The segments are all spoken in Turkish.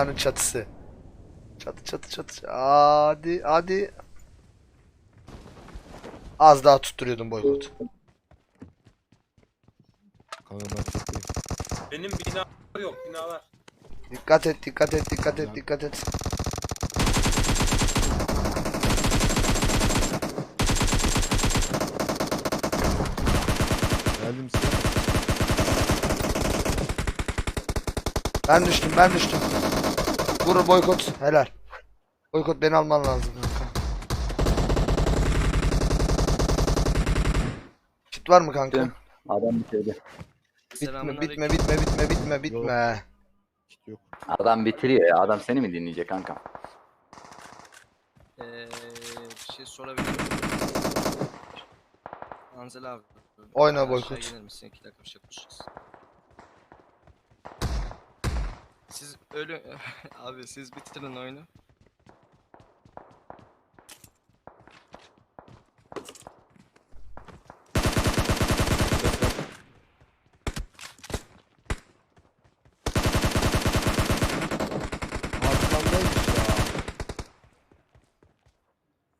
binanın çatısı. Çatı çatı çatı. Hadi hadi. Az daha tutturuyordum boykot. Kanka ben çok iyiyim. Benim bina yok binalar. Dikkat et dikkat et dikkat et dikkat et. Geldim size. Ben düştüm ben düştüm. Vur boykot helal. Boykot beni alman lazım kanka. Kit var mı kanka? Bittim. Adam bitirdi. Bitme bitme bitme bitme bitme bitme. Kit yok. Adam bitiriyor ya. Adam seni mi dinleyecek kanka? Ee, bir şey sorabilirim. Anzel abi. Oyna aşağı boykot. gelir misin? İki dakika bir şey konuşacağız. Siz ölü... abi siz bitirin oyunu. Arkamdaymış ya.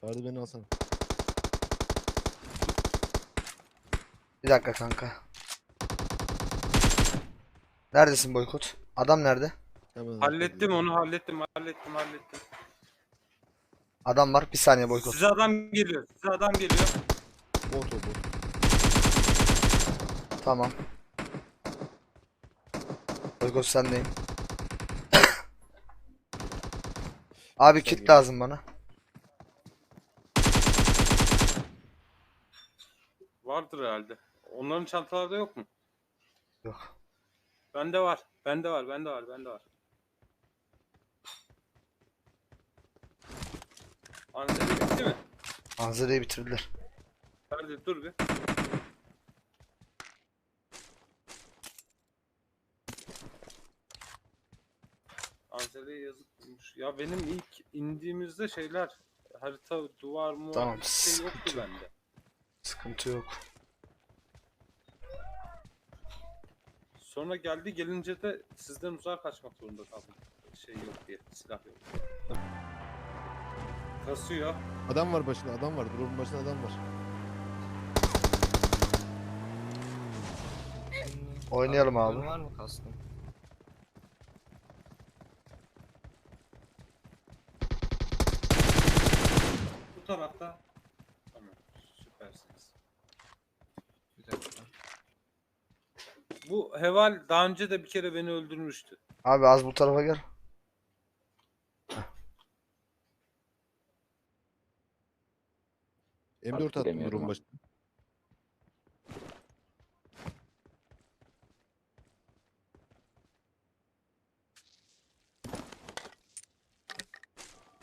Ferdi beni alsana. Bir dakika kanka. Neredesin boykot? Adam nerede? Hemen Hallettim onu hallettim hallettim hallettim. Adam var. Bir saniye boykot. Size adam geliyor. Size adam geliyor. Bot o bot. Tamam. Boykot sendeyim. Abi kit lazım bana. Vardır herhalde. Onların çantalarda yok mu? Yok. Bende var. Bende var. Bende var. Bende var. Anzeli bitti mi? Manzarayı bitirdiler. Hadi dur bir. Anzeli'ye yazıkmış. Ya benim ilk indiğimizde şeyler harita, duvar mu Tamam, bir şey yoktu sıkıntı yok. bende. Sıkıntı yok. Sonra geldi gelince de sizden uzağa kaçmak zorunda kaldım. Şey yok diye, silah yok. Kasıyor. Adam var başında adam var. Drop'un başında adam var. Oynayalım abi. Var mı kastım? Bu tarafta. Tamam, süpersiniz. Bir dakika. Bu Heval daha önce de bir kere beni öldürmüştü. Abi az bu tarafa gel. M4 Artık attım drop'un ha. başına.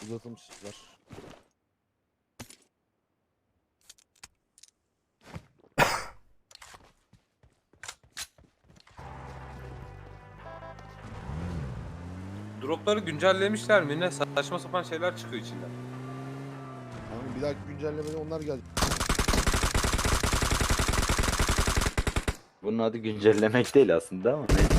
Uzatılmışlar. Dropları güncellemişler mi ne? Saçma sapan şeyler çıkıyor içinden. Dahaki güncellemede onlar geldi. Bunun adı güncellemek değil aslında ama neyse.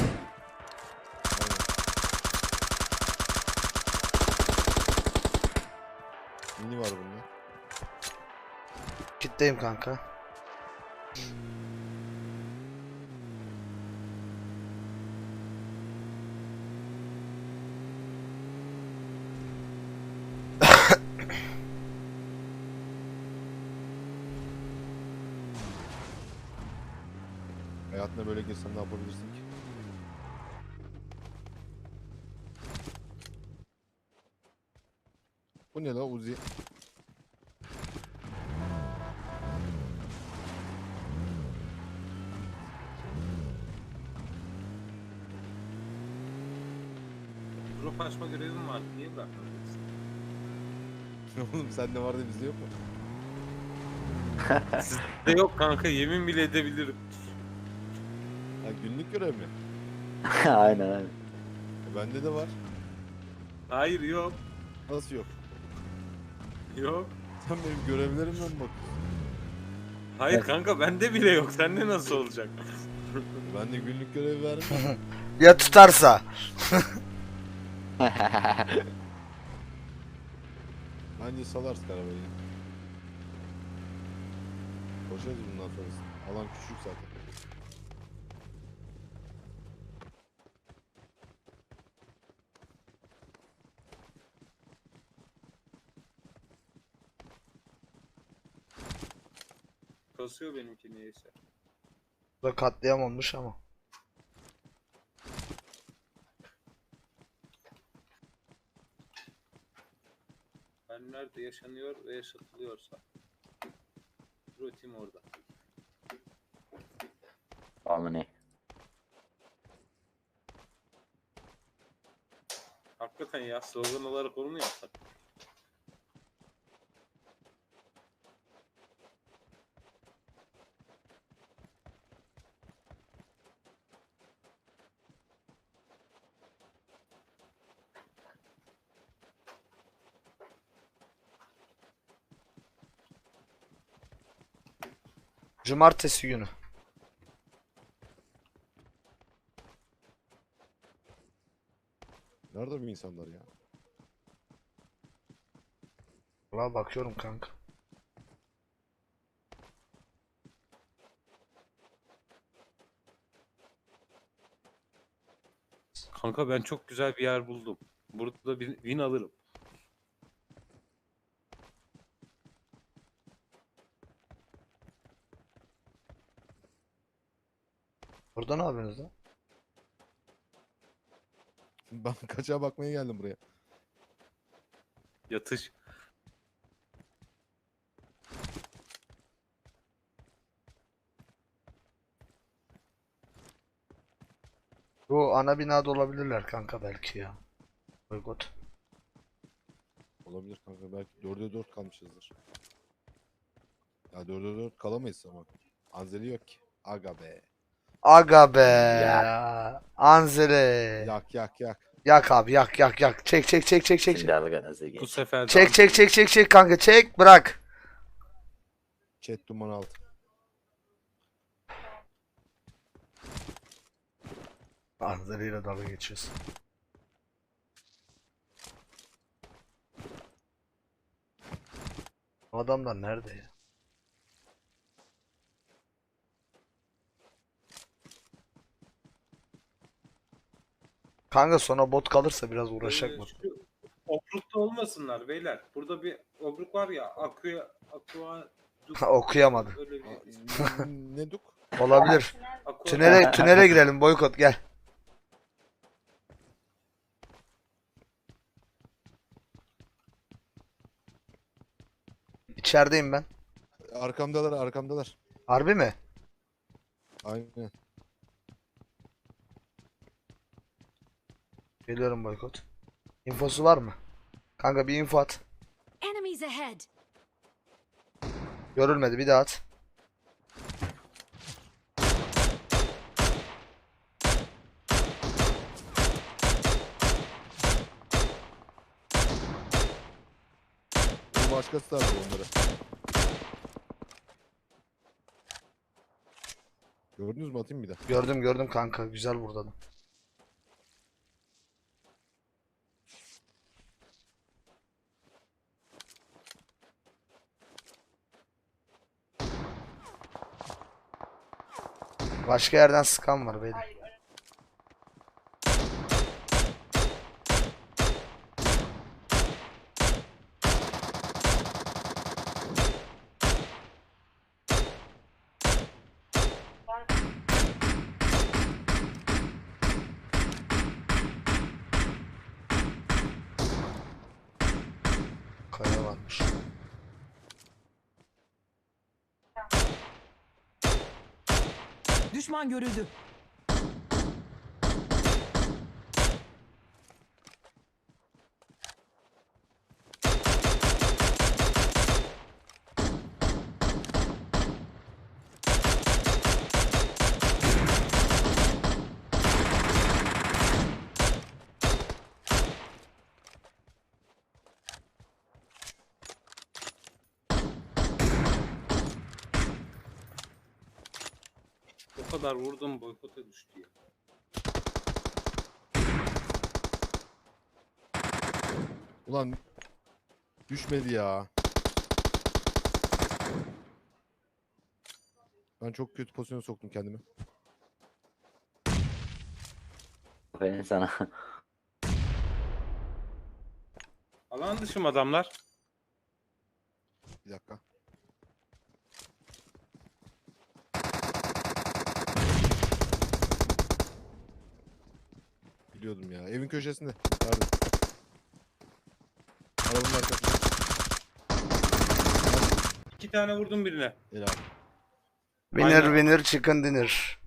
Mini var bunda. Kitleyim kanka. Hayatına böyle girsen ne yapabilirsin ki? Bu ne la Uzi? Drop açma görevim var. Niye bırakmadınız? Oğlum sende var da bizde yok mu? Sizde yok kanka yemin bile edebilirim. Ha günlük görev mi? aynen aynen. E, bende de var. Hayır yok. Nasıl yok? Yok. Sen benim görevlerimden bak. Hayır kanka bende bile yok. Sende nasıl olacak? Ben de günlük görev verdim. Ya tutarsa. Bence salarsın arabayı. Koşarız bundan sonrası. Alan küçük zaten. Kasıyor benimki niyeyse. Bu da katliam olmuş ama. Ben nerede yaşanıyor ve yaşatılıyorsa. Rutim orada. Ama ne? Hakikaten ya slogan olarak onu mu yapsak? Cumartesi günü. Nerede bu insanlar ya? Valla bakıyorum kanka. Kanka ben çok güzel bir yer buldum. Burada bir win alırım. Burada ne yapıyorsunuz lan? Ben kaçağa bakmaya geldim buraya. Yatış. Bu ana binada olabilirler kanka belki ya. Boykot. Olabilir kanka belki 4'e 4 kalmışızdır. Ya 4'e 4 kalamayız ama. Anzeli yok ki. Aga be. Aga be. Ya. Anzele. Yak yak yak. Yak abi yak yak yak. Çek çek çek çek çek. Şimdi algınızı Bu geç. sefer Çek çek çek çek çek kanka çek bırak. Chat duman altı. Anzele ile dalga geçiyorsun. Bu adamlar nerede ya? Kanka sonra bot kalırsa biraz uğraşacak Ee, mı? şu Obrukta olmasınlar beyler. Burada bir obruk var ya. Aqua, aqua, Okuyamadı. Öyle bir ne duk? Olabilir. Aqua- Tünele tünele girelim boykot gel. İçerideyim ben. Arkamdalar arkamdalar. Harbi mi? Aynen. Geliyorum boykot. İnfosu var mı? Kanka bir info at. Görülmedi bir daha at. Bu başkası da onları. Gördünüz mü atayım bir daha. Gördüm gördüm kanka güzel burada Başka yerden sıkan var beyler. Düşman görüldü. O kadar vurdum boykota düştü ya. Ulan düşmedi ya. Ben çok kötü pozisyona soktum kendimi. Aferin sana. Alan dışı mı adamlar? Bir dakika. Biliyordum ya. Evin köşesinde. Pardon. Arabanın arkasında. İki tane vurdum birine. Helal. Winner Aynen. winner chicken dinner.